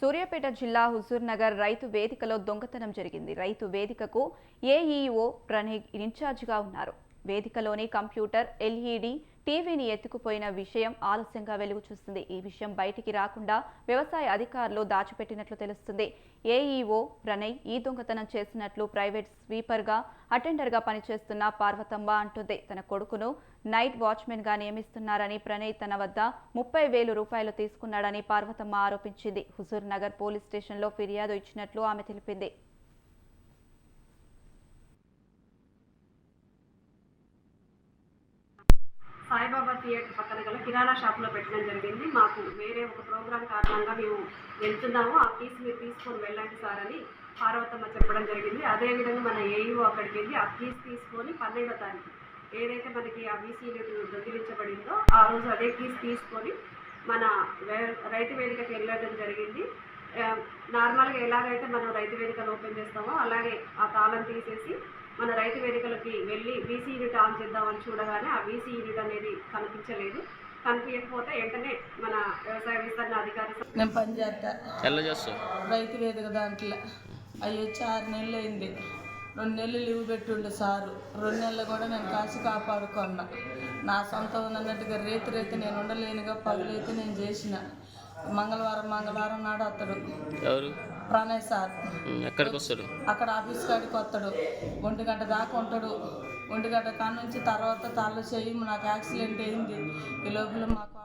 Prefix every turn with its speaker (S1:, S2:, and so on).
S1: సూర్యాపేట జిల్లా హుజూర్నగర్ రైతు వేదికలో దొంగతనం జరిగింది. రైతు వేదికకు ఏఈఓ ప్రణయ్ ఇన్ఛార్జిగా ఉన్నారు. వేదికలోని కంప్యూటర్ ఎల్ఈడి టీవీని ఎత్తుకుపోయిన విషయం ఆలస్యంగా వెలుగు చూస్తుంది. ఈ విషయం బయటికి రాకుండా వ్యవసాయ అధికారులు దాచిపెట్టినట్లు తెలుస్తుంది. ఏఈఓ ప్రణయ్ ఈ దొంగతనం చేసినట్లు ప్రైవేట్ స్వీపర్గా అటెండర్గా పనిచేస్తున్న పార్వతమ్మ అంటుంది. తన కొడుకును నైట్ వాచ్మెన్గా నియమిస్తున్నారని ప్రణయ్ తన వద్ద ముప్పై వేలు రూపాయలు తీసుకున్నాడని పార్వతమ్మ ఆరోపించింది. హుజూర్ నగర్ పోలీస్ స్టేషన్లో ఫిర్యాదు ఇచ్చినట్లు ఆమె తెలిపింది.
S2: థియేటర్ పక్కన గల కిరాణా షాప్లో పెట్టడం జరిగింది. మాకు వేరే ఒక ప్రోగ్రామ్ కారణంగా మేము వెళ్తున్నాము. ఆ పీస్ మీరు తీసుకొని వెళ్ళండి సార్ అని పార్వతమ్మ చెప్పడం జరిగింది. అదేవిధంగా మన ఏఈఓ అక్కడికి వెళ్ళి ఆ పీస్ తీసుకొని పన్నెండో తారీఖు ఏదైతే మనకి ఆ వీసీ దొంగిలించబడిందో ఆ రోజు అదే కీస్ తీసుకొని మన వే- రైతు వేదికకి వెళ్ళడం జరిగింది. నార్మల్గా ఎలాగైతే మనం రైతు వేదికను ఓపెన్ చేస్తామో అలాగే ఆ తాళం తీసేసి మన రైతు వేదికలకి వెళ్ళి వీసీ యూనిట్ ఆన్ చేద్దామని చూడగానే ఆ వీసీ యూనిట్ అనేది కనిపించలేదు. కనిపించకపోతే వెంటనే మన వ్యవసాయ విస్తరణ అధికారి
S3: నేను రైతు వేదిక దాంట్లో. అవి వచ్చి ఆరు నెలలు అయింది రెండు నెలలు లీవ్ పెట్టుండే సారు. రెండు నెలలు కూడా నేను కాసి కాపాడుకున్నా. నా సొంతం ఉన్నట్టుగా రేతి రేతి నేను ఉండలేనుగా పగులైతే నేను చేసిన. మంగళవారం మంగళవారం నాడు
S4: ఎవరు?
S3: ప్రణయ్ సార్.
S4: ఎక్కడికి వస్తాడు?
S3: అక్కడ ఆఫీస్ కాడికి వస్తాడు. ఒంటి గంట దాకా ఉంటాడు. ఒంటి గంట కాడ నుంచి తర్వాత తల చేయి నాకు యాక్సిడెంట్ అయింది. ఈ లోపల మాకు